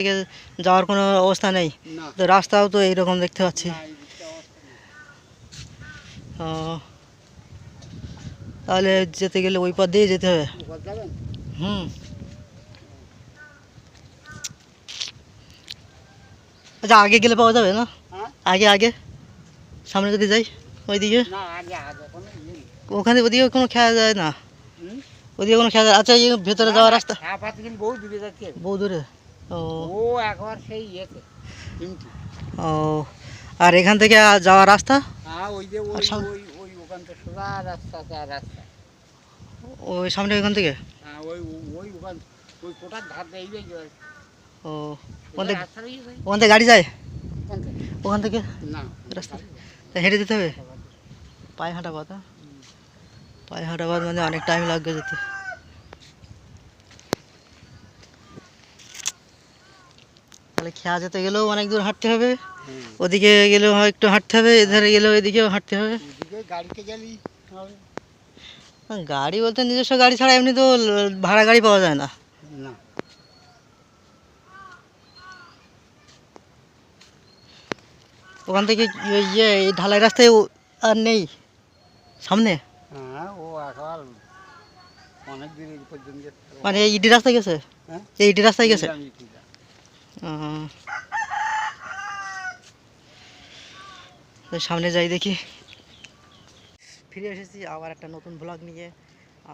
থেকে যাওয়ার কোনো অবস্থা নেই। তো রাস্তাও তো এইরকম দেখতে পাচ্ছি। তাহলে যেতে গেলে ওই পথ দিয়ে যেতে হবে। হুম। আচ্ছা আগে গেলে পাওয়া যাবে না? হ্যাঁ? আগে আগে? সামনে যদি যাই ওইদিকে? ওখানে ওদিকে কোনো খেয়া যায় না? ওদিকে কোনো খেয়া যায় আচ্ছা এই ভেতরে যাওয়ার রাস্তা? বহু দূরে বহু দূরে। ও। একবার সেই ইয়েতে ও আর এখান থেকে যাওয়ার রাস্তা? হ্যাঁ ওই যে ওই আচ্ছা। ওই ওই ওখান থেকে সোজা রাস্তা যা রাস্তা। ওই সামনে ওখান থেকে? হ্যাঁ ওই ওই ওখান ওই কোটার ধার দিয়ে ও ওখান। ওখান থেকে গাড়ি যায়? ওখান থেকে। না রাস্তা তা হেঁটে যেতে হবে? পায়ে হাঁটা পথ হ্যাঁ? পায়ে হাঁটা পথ মানে অনেক টাইম লাগবে যেতে। খেয়া যেতে গেলেও অনেক দূর হাঁটতে হবে। ওদিকে গেলেও হয় একটু হাঁটতে হবে এধারে গেলেও এদিকেও হাঁটতে হবে। গাড়িতে গেলি গাড়ি বলতে নিজস্ব গাড়ি ছাড়া এমনি তো ভাড়া গাড়ি পাওয়া যায় না। ওখান থেকে ওই ইয়ে এই ঢালাই রাস্তায় আর নেই সামনে? হ্যাঁ। মানে এই ইডি রাস্তায় গেছে? হ্যাঁ? এই ইডি রাস্তায় গেছে। সামনে যাই দেখি। ফিরে এসেছি আবার একটা নতুন ব্লগ নিয়ে।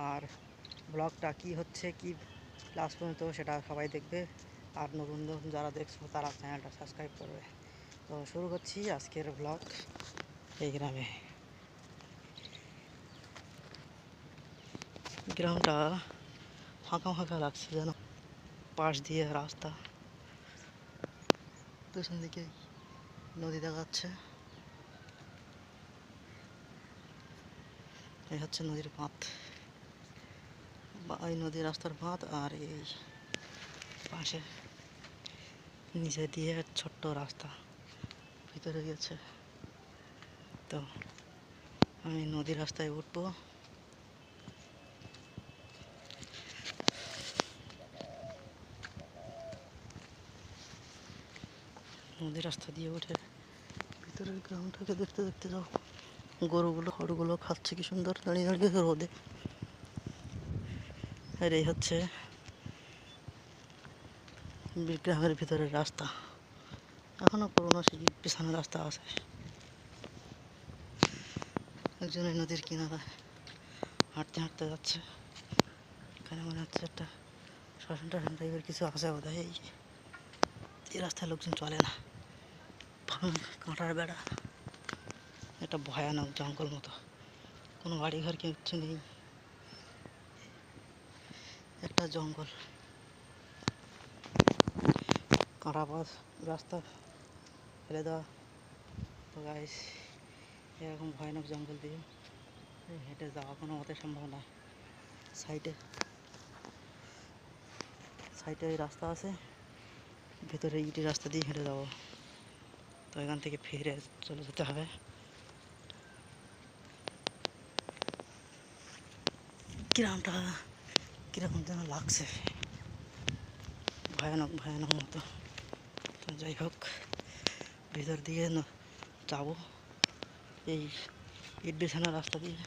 আর ব্লগটা কি হচ্ছে, কি লাস্ট পর্যন্ত সেটা সবাই দেখবে। আর নতুন নতুন যারা দেখছ তারা চ্যানেলটা সাবস্ক্রাইব করবে। তো শুরু করছি আজকের ব্লগ এই গ্রামে। গ্রামটা ফাঁকা ফাঁকা লাগছে যেন। পাশ দিয়ে রাস্তা। পেছন দিকে নদী দেখা যাচ্ছে। এই হচ্ছে নদীর বাঁধ এই নদীর রাস্তার বাঁধ আর এই পাশে নিচে দিয়ে ছোট্ট রাস্তা ভিতরে গেছে তো আমি নদীর রাস্তায় উঠবো। নদীর রাস্তা দিয়ে উঠে ভিতরের গ্রামটাকে দেখতে দেখতে যাও। গরুগুলো হড়গুলো খাচ্ছে, কি সুন্দর দাঁড়িয়ে দাঁড়িয়ে রোদে। আর এই হচ্ছে গ্রামের ভিতরের রাস্তা। এখনও পুরোনো সেই পিছনের রাস্তা আছে। একজন এই নদীর কিনারায় হাঁটতে হাঁটতে যাচ্ছে। এখানে মনে হচ্ছে একটা শ্মশান টাশান টাইপের কিছু আছে বোধ এই রাস্তায় লোকজন চলে না। কাঁটার বেড়া। একটা ভয়ানক জঙ্গল মতো। কোনো বাড়ি ঘর কিচ্ছু নেই। একটা জঙ্গল। কাঁটা পথ, রাস্তা ফেলে দেওয়া। তো গাইস এরকম ভয়ানক জঙ্গল দিয়ে হেঁটে যাওয়া কোনো মতে সম্ভব না। সাইডে সাইডে রাস্তা আছে। ভেতরে ইটি রাস্তা দিয়ে হেঁটে যাব। তো এখান থেকে ফিরে চলে যেতে হবে। গ্রামটা কীরকম যেন লাগছে। ভয়ানক ভয়ানক মতো। তো যাই হোক, ভিতর দিয়ে যাব। এই ইট বিছানা রাস্তা দিয়ে।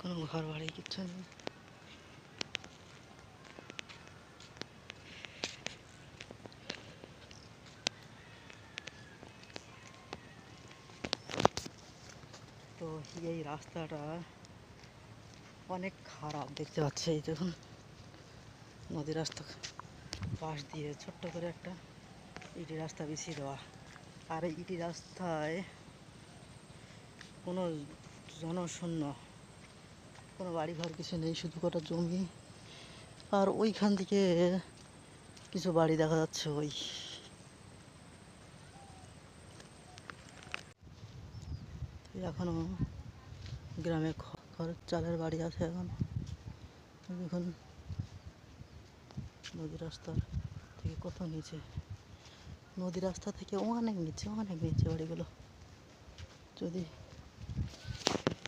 কোনো ঘর বাড়ি কিচ্ছু নেই তো এই রাস্তাটা অনেক খারাপ দেখতে পাচ্ছি, এই দেখুন। নদী রাস্তা পাশ দিয়ে ছোট্ট করে একটা ইটি রাস্তা বিছিয়ে দেওয়া। আর এই ইটি রাস্তায় কোনো জনশূন্য, কোনো বাড়ি ঘর কিছু নেই, শুধু কটা জমি। আর ওইখান থেকে কিছু বাড়ি দেখা যাচ্ছে ওই। এখনও গ্রামে খ- খড়ের চালের বাড়ি আছে এখন। দেখুন, নদী রাস্তা থেকে কত নিচে। নদী রাস্তা থেকে অনেক নিচে অনেক নিচে বাড়িগুলো। যদি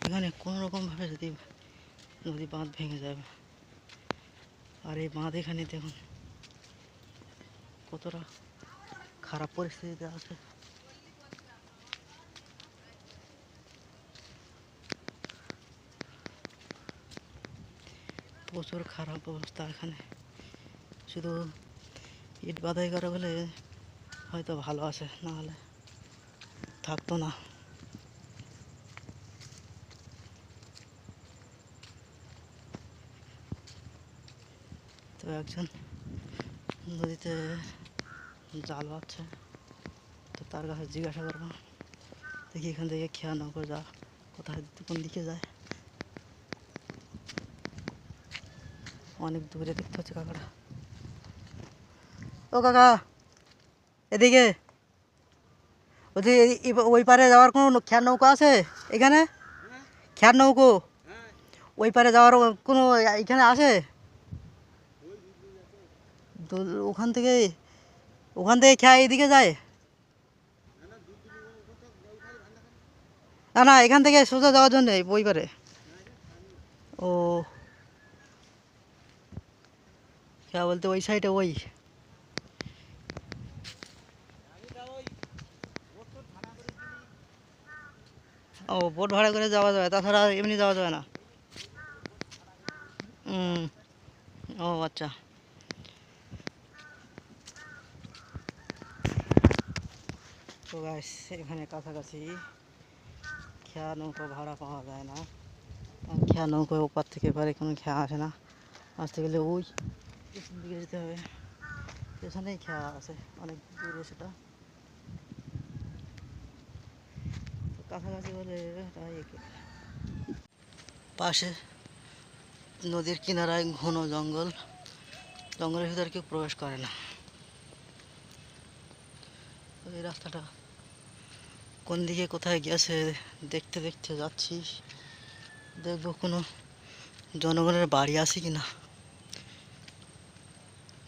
এখানে কোনো রকমভাবে যদি নদী বাঁধ ভেঙে যাবে আর এই বাঁধ এখানে দেখুন, কতটা খারাপ পরিস্থিতিতে আছে। প্রচুর খারাপ অবস্থা এখানে। শুধু ইট বাধাই করে বলে হয়তো ভালো আছে না হলে থাকতো না। তো একজন নদীতে জাল বাচ্ছে তো তার কাছে জিজ্ঞাসা করব, দেখি এখান থেকে খেয়া নৌকো যা, কোথায়, কোন দিকে যায়? অনেক দূরে দেখতে হচ্ছে কাকাটা। ও কাকা, এদিকে। ওই পারে যাওয়ার কোনো খেয়ার নৌকো আছে এখানে? খেয়ার নৌকো? ওই পারে যাওয়ার কোনো এখানে আছে? ওখান থেকে ওখান থেকে খেয়া এদিকে যায়? না না, এখান থেকে সোজা যাওয়ার জন্য ওই পারে। ও। খেয়া বলতে ওই সাইডে ওই। ও বোট ভাড়া করে যাওয়া যাবে, তাছাড়া এমনি যাওয়া যাবে না। ও আচ্ছা। তো গাইস এখানে কাছাকাছি খেয়া নৌকো ভাড়া পাওয়া যায় না। খেয়া নৌকো ওপার থেকে এবারে কোনো খেয়া আসে না। আসতে গেলে ওই পেছন দিকে যেতে হবে। পেছনেই খেয়া আছে, অনেক দূরে সেটা। কাছাকাছি বলে এটা পাশে নদীর কিনারায় ঘন জঙ্গল। জঙ্গলের ভিতরে কেউ প্রবেশ করে না। এই রাস্তাটা কোন দিকে কোথায় গেছে দেখতে দেখতে যাচ্ছি। দেখব কোনো জনগণের বাড়ি আছে কি না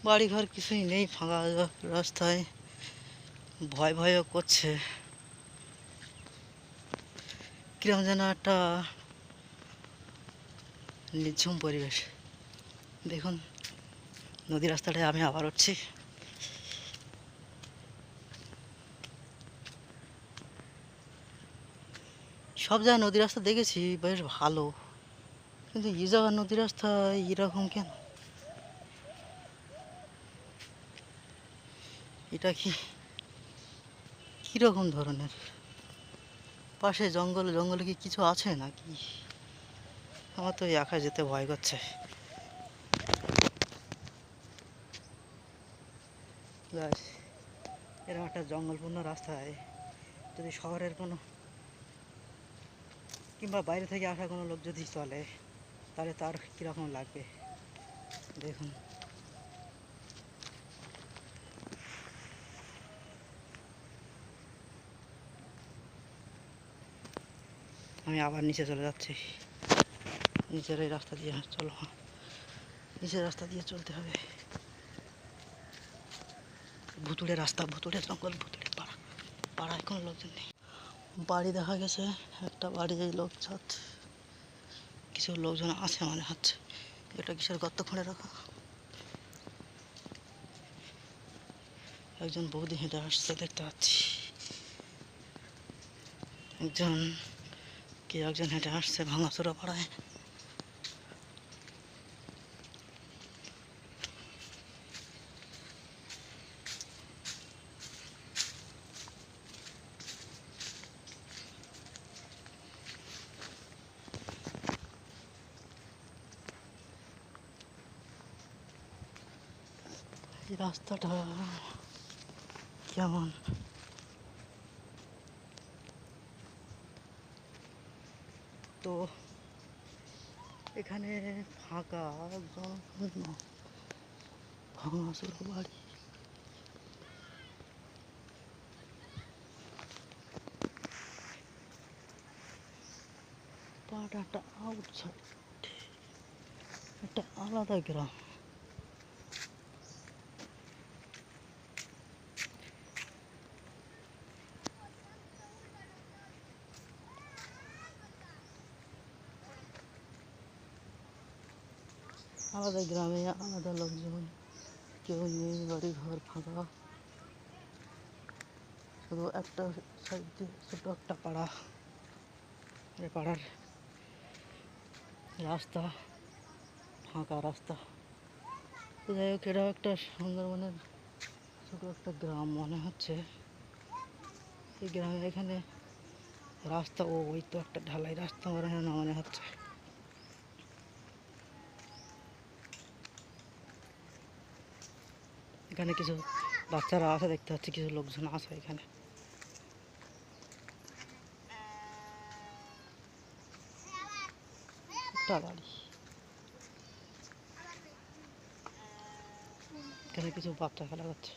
বাড়ি ঘর কিছুই নেই, ফাঁকা রাস্তায়। ভয় ভয়ও করছে। কিরম যেন একটা নিঝুম পরিবেশ। দেখুন নদী রাস্তাটায় আমি আবার উঠছি। সব জায়গায় নদী রাস্তা দেখেছি, বেশ ভালো। কিন্তু এই জায়গার নদী রাস্তা এরকম কেন? এটা কি? কীরকম ধরনের? পাশে জঙ্গল, জঙ্গলে কি কিছু আছে নাকি? আমার তো একা যেতে ভয় করছে। এরকম একটা জঙ্গলপূর্ণ রাস্তায় যদি শহরের কোনো কিংবা বাইরে থেকে আসা কোনো লোক যদি চলে, তাহলে তার কীরকম লাগবে? দেখুন। আমি আবার নিচে চলে যাচ্ছি। নিচের এই রাস্তা দিয়ে, চলো। নিচের রাস্তা দিয়ে চলতে হবে। ভুতুড়ে রাস্তা, ভুতুড়ে জঙ্গল, ভুতুড়ে পাড়া। পাড়ায় কোনো লোকজন নেই। বাড়ি দেখা গেছে, একটা বাড়ি লোক যাচ্ছে কিছু লোকজন আছে মনে হচ্ছে এটা কিসের গর্ত খুঁড়ে রাখা? একজন বৌদি হেঁটে আসছে, দেখতে পাচ্ছি। একজন কে একজন হেঁটে আসছে ভাঙাচোরা পাড়ায়? এই রাস্তাটা কেমন? তো এখানে ফাঁকা জনশূন্য ভাঙাচোর বাড়ি পাটাটা একটা আউটসাইড একটা আলাদা গ্রাম। আলাদা গ্রামে আলাদা লোকজন, কেউ নেই, বাড়ি ঘর ফাঁকা। শুধু একটা সাইড দিয়ে ছোটো একটা পাড়া। এই পাড়ার রাস্তা, ফাঁকা রাস্তা। তো যাই হোক, এটাও একটা সুন্দরবনের ছোটো একটা গ্রাম মনে হচ্ছে। এই গ্রামে এখানে রাস্তা, ও ওই তো একটা ঢালাই রাস্তা মনে হচ্ছে। এখানে কিছু বাচ্চারা আছে, দেখতে পাচ্ছি কিছু লোকজন আছে এখানে। একটা এখানে কিছু বাচ্চা খেলা করছে।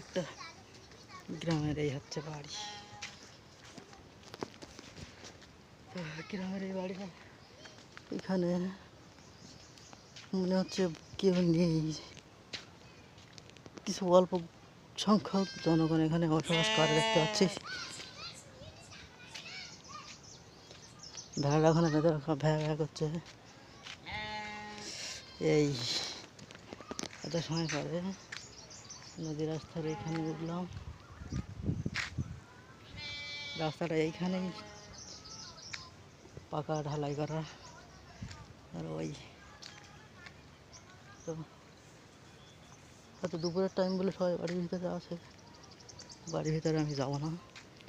একটা গ্রামের এই হচ্ছে বাড়ি। তো গ্রামের এই বাড়িটা। এখানে মনে হচ্ছে কেউ নেই। কিছু অল্প সংখ্যক জনগণ এখানে বসবাস করে দেখতে পাচ্ছি। ভেড়া ওখানে ভ্যা ভ্যা করছে। এই এত সময় পরে নদী রাস্তার এখানে উঠলাম। রাস্তাটা এইখানেই পাকা ঢালাই করা আর ওই তো হয়তো দুপুরের টাইম বলে সবাই বাড়ির ভিতরে আছে বাড়ির ভিতরে আমি যাব না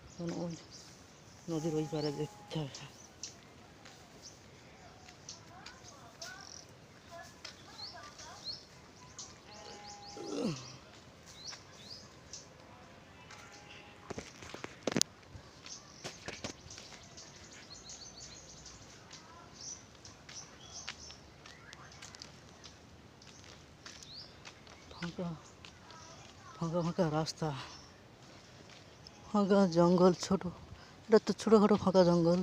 কারণ ওই নদীর ওই পারে দেখতে হবে ফাঁকা ফাঁকা রাস্তা, ফাঁকা জঙ্গল ছোট। এটা তো ছোটোখাটো ফাঁকা জঙ্গল।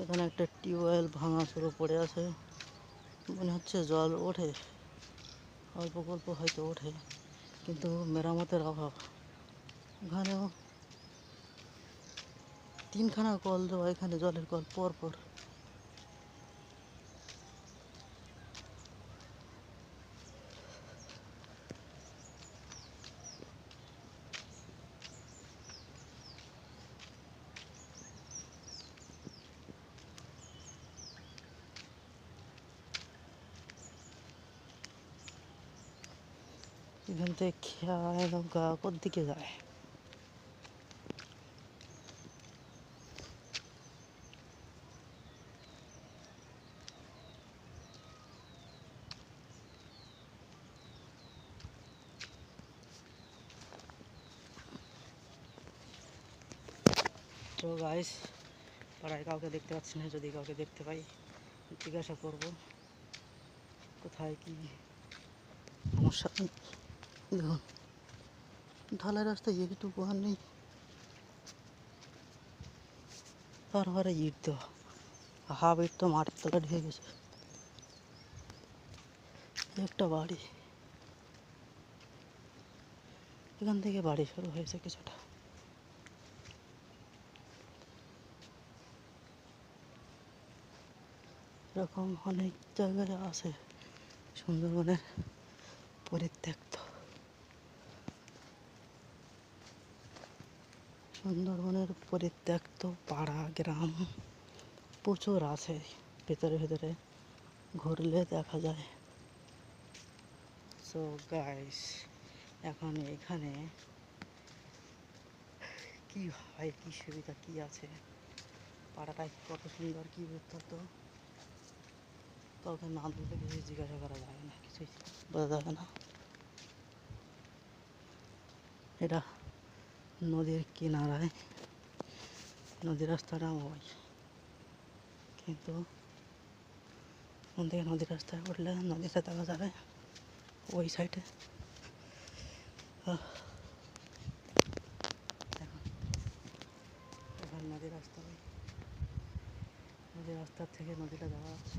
এখানে একটা টিউবওয়েল ভাঙা শুরু পড়ে আছে। মনে হচ্ছে জল ওঠে। অল্প অল্প হয়তো ওঠে, কিন্তু মেরামতের অভাব। এখানেও তিনখানা কল দেওয়া, এখানে জলের কল পর এখান থেকে খেয়া একদম গা কোর দিকে যায় তো গাইস পাড়ায় কাউকে দেখতে পাচ্ছি না, যদি কাউকে দেখতে পাই, জিজ্ঞাসা করব, কোথায় কি সমস্যা? দেখুন ঢালাই রাস্তায় একটুকু আর নেই। তারপরে ইট দেওয়া। হাফ ইট তো মাটির তলা ঢেকে গেছে। একটা বাড়ি। এখান থেকে বাড়ি শুরু হয়েছে কিছুটা। এরকম অনেক জায়গায় আছে সুন্দরবনের পরিত্যক্ত। সুন্দরবনের পরিত্যক্ত পাড়া, গ্রাম প্রচুর আছে। ভেতরে ভেতরে ঘুরলে দেখা যায়। সো গাইস এখন এখানে কি হয়, কি সুবিধা, কি আছে? পাড়াটা কত সুন্দর, কি বৃত্তান্ত? কাউকে না বললে কিছু জিজ্ঞাসা করা যাবে না, কিছুই বোঝা যাবে না। এটা নদীর কিনারায়, নদীর রাস্তাটা ওই। কিন্তু ওখান থেকে নদীর রাস্তায় উঠলে নদীটা দেখা যাবে? ওই সাইডে। এখন নদীর রাস্তা নদীর রাস্তার থেকে নদীটা দেখা যাচ্ছে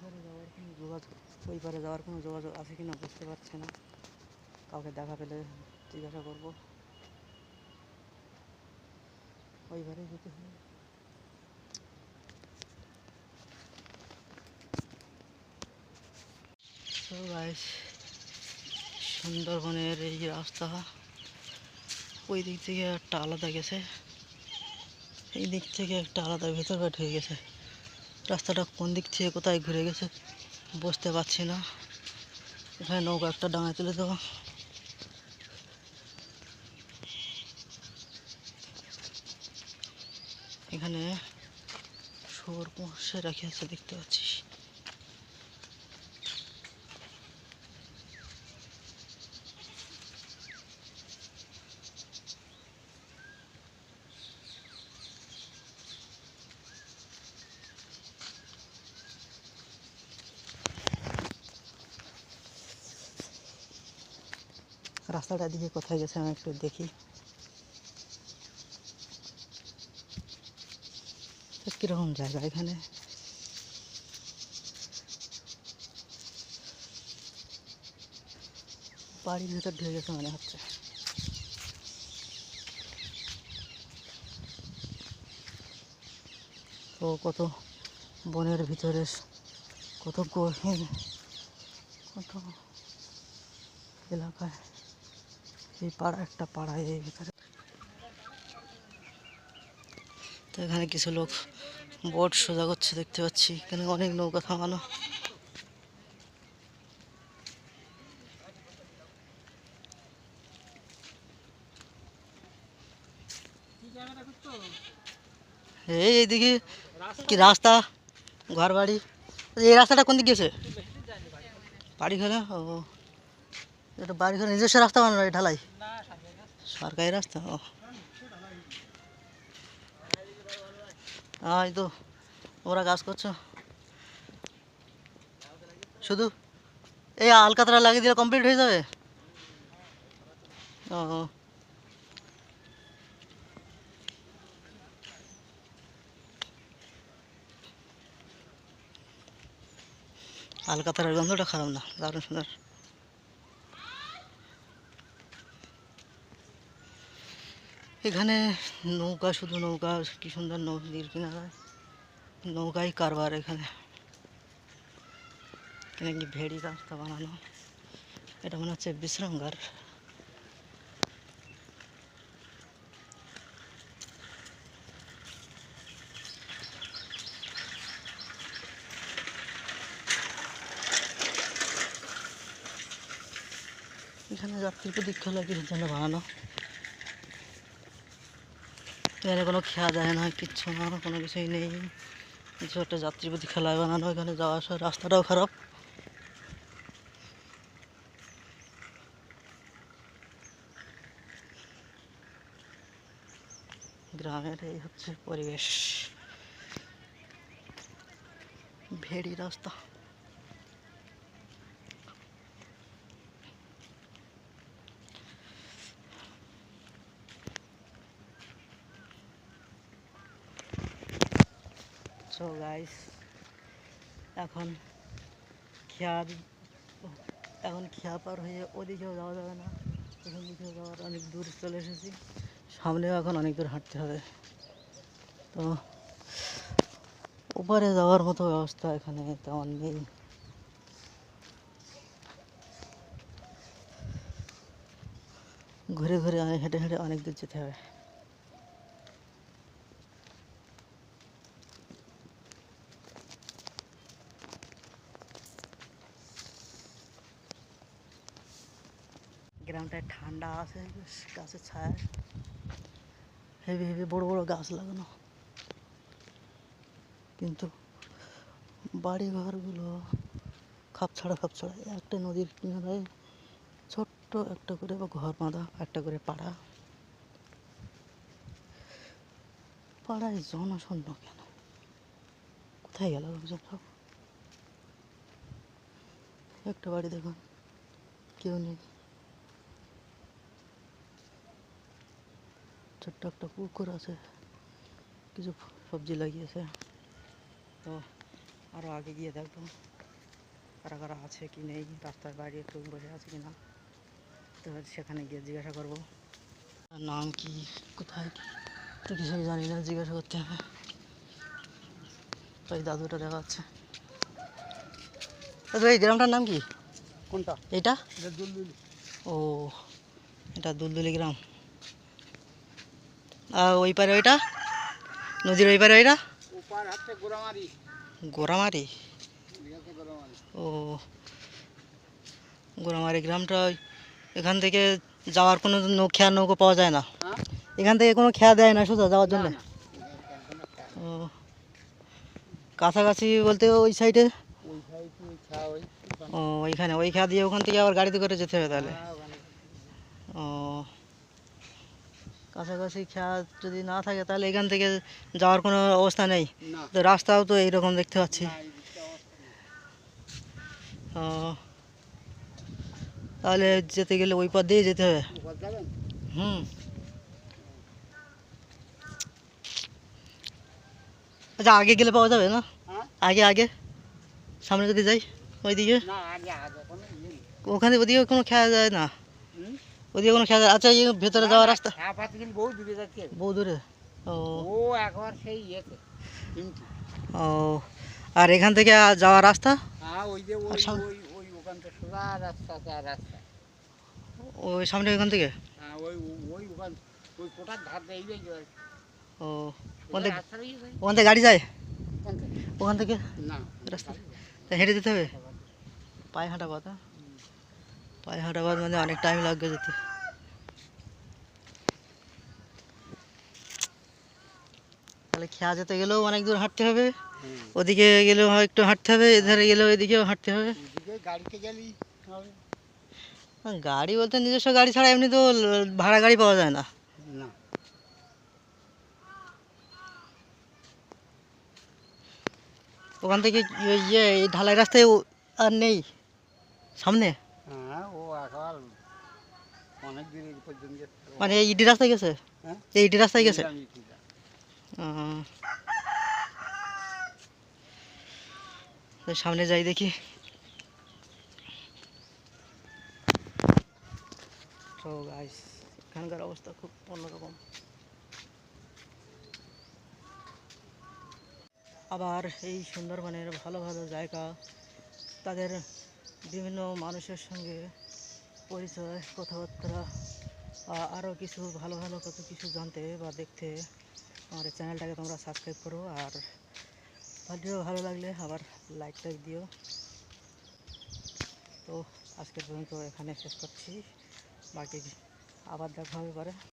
পারে যাওয়ার কোনো যোগাযোগ ওই পারে যাওয়ার কোনো যোগাযোগ আছে কি না বুঝতে পারছি না। কাউকে দেখা পেলে জিজ্ঞাসা করব। ওই পারে যেতে হবে সুন্দরবনের এই রাস্তা ওই দিক থেকে একটা আলাদা গেছে। এই দিক থেকে একটা আলাদা ভেতর বাট হয়ে গেছে। রাস্তাটা কোন দিক থেকে কোথায় ঘুরে গেছে? বুঝতে পারছি না। এখানে নৌকা একটা ডাঙায় তুলে দেওয়া এখানে শুয়োর পোষে রাখি আছে দেখতে পাচ্ছিস? রাস্তাটা দিকে কোথায় গেছে আমি একটু দেখি। কীরকম জায়গা এখানে? বাড়ির ভেতর ঢুকে গেছে মনে হচ্ছে। তো কত বনের ভিতরে কত গহীন, কত এলাকায়। এই পাড়া, একটা পাড়ায় এই ভিতরে তো এখানে কিছু লোক বোট সোজা করছে, দেখতে পাচ্ছি। এখানে অনেক নৌকা থামানো। এই এইদিকে কি রাস্তা? ঘর বাড়ি এই রাস্তাটা কোন দিক গেছে? বাড়ি ঘরে ও। এটা বাড়ি ঘরে নিজস্ব রাস্তা বানানো ঢালাই? সরকারি রাস্তা? ও। এই তো ওরা কাজ করছ। শুধু? এই আলকাতরা লাগিয়ে দিলে কমপ্লিট হয়ে যাবে? ও। আলকাতরার গন্ধটা খারাপ না, দারুণ সুন্দর। এখানে নৌকা, শুধু নৌকা, কি সুন্দর নদীর কিনারায় নৌকাই কারবার এখানে। এখানে কি ভেড়ি রাস্তা বানানো? এটা মনে হচ্ছে বিশ্রামগার এখানে যাত্রী প্রতীক্ষা লাগে জন্য বানানো। এখানে কোনো খেয়া যায় না, কিচ্ছু না, কোনো কিছুই নেই। কিছু একটা প্রতীক্ষা লাগে বানানো এখানে যাওয়া আসার রাস্তাটাও খারাপ। গ্রামের এই হচ্ছে পরিবেশ। ভেড়ি রাস্তা সো গাইস এখন খেয়ার এখন খেয়া পার হয়ে ওদিকেও যাওয়া যাবে না। ওখান দিকেও যাওয়ার অনেক দূর চলে এসেছি। সামনেও এখন অনেক দূর হাঁটতে হবে। তো ওপারে যাওয়ার মতো ব্যবস্থা এখানে তেমন নেই। ঘুরে ঘুরে হেঁটে হেঁটে অনেক দূর যেতে হবে। ঠান্ডা আছে, বেশ গাছের ছায়া। হেভি হেভি বড় বড় গাছ লাগানো। কিন্তু বাড়ি ঘরগুলো খাপ ছাড়া খাপ ছাড়া একটা নদীর কিনারায় ছোট্ট একটা করে বা ঘর বাঁধা, একটা করে পাড়া। পাড়ায় জনশূন্য কেন? কোথায় গেল লোকজন সব একটা বাড়ি দেখুন, কেউ নেই। ছোট্ট একটা পুকুর আছে কিছু সবজি লাগিয়েছে তো আরও আগে গিয়ে দেখব কারা কারা আছে কি নেই রাস্তার বাইরে একটু বসে আছে কি না তো সেখানে গিয়ে জিজ্ঞাসা করব আর নাম কি কোথায় কি তো কিছুই জানি না জিজ্ঞাসা করতে হবে তো এই দাদুটা দেখা যাচ্ছে দাদু এই গ্রামটার নাম কি কোনটা এইটা এটা দুলদুলি ও এটা দুলদুলি গ্রাম আর ওই পারে ওইটা? নদীর ওই পারে ওইটা? গোড়ামারি। গোরামারি ও। গোরামারি গ্রামটা এখান থেকে যাওয়ার কোনো খেয়া নৌকো পাওয়া যায় না? হ্যাঁ? এখান থেকে কোনো খেয়া দেয় না সোজা যাওয়ার জন্য। ও। কাছাকাছি বলতে ওই সাইডে। ও ওইখানে। ওই খেয়া দিয়ে ওখান থেকে আবার গাড়িতে করে যেতে হবে তাহলে? হ্যাঁ। ও। কাছাকাছি খেয়া যদি না থাকে তাহলে এখান থেকে যাওয়ার কোনো অবস্থা নেই। তো রাস্তাও তো এইরকম দেখতে পাচ্ছি। তাহলে যেতে গেলে ওই পথ দিয়ে যেতে হবে। হুম। আচ্ছা আগে গেলে পাওয়া যাবে না? হ্যাঁ? আগে আগে? সামনে যদি যাই ওইদিকে? ইয়ে ওখানে ওদিকে কোনো খেয়া যায় না? ওদিকে কোনো খেয়া যায় আচ্ছা এই ভেতরে যাওয়ার রাস্তা। বহু দূরে যাচ্ছে। বহু দূরে? ও। একবার সেই ইয়েতে ও আর এখান থেকে যাওয়ার রাস্তা? ওই যে ওই। ওই ওই ওখান থেকে সোজা রাস্তা যা রাস্তা। ওই সামনে ওখান থেকে ও ওখান থেকে গাড়ি যায়? ওখান থেকে। না রাস্তা। তা হেঁটে যেতে হবে? পায়ে হাঁটা পথ হ্যাঁ? পায়ে হাঁটা পথ মানে অনেক টাইম লাগবে যেতে। তাহলে খেয়া যেতে গেলেও অনেক দূর হাঁটতে হবে। ওদিকে গেলেও হয় একটু হাঁটতে হবে এধারে গেলেও এদিকেও হাঁটতে হবে। গাড়ি বলতে নিজস্ব গাড়ি ছাড়া এমনি তো ভাড়া গাড়ি পাওয়া যায় না। ওখান থেকে ইয়ে- এই ঢালাই রাস্তায় আর নেই? সামনে? হ্যাঁ। মানে এই ইডি রাস্তায় গেছে? হ্যাঁ? এই ইডি রাস্তায় গেছে আমি ঠিক আছে। আহ। তো সামনে যাই দেখি। এখানকার অবস্থা খুব অন্যরকম। আবার এই সুন্দরবনের ভালো ভালো জায়গা, তাদের বিভিন্ন মানুষের সঙ্গে পরিচয়, কথাবার্তা আরও কিছু ভালো ভালো কত কিছু জানতে বা দেখতে। আমার এই চ্যানেলটাকে তোমরা সাবস্ক্রাইব করো আর ভিডিও ভালো লাগলে আবার লাইক টাইক দিও। তো আজকের পর্যন্ত এখানে শেষ করছি। বাকি আবার দেখা হবে পরে।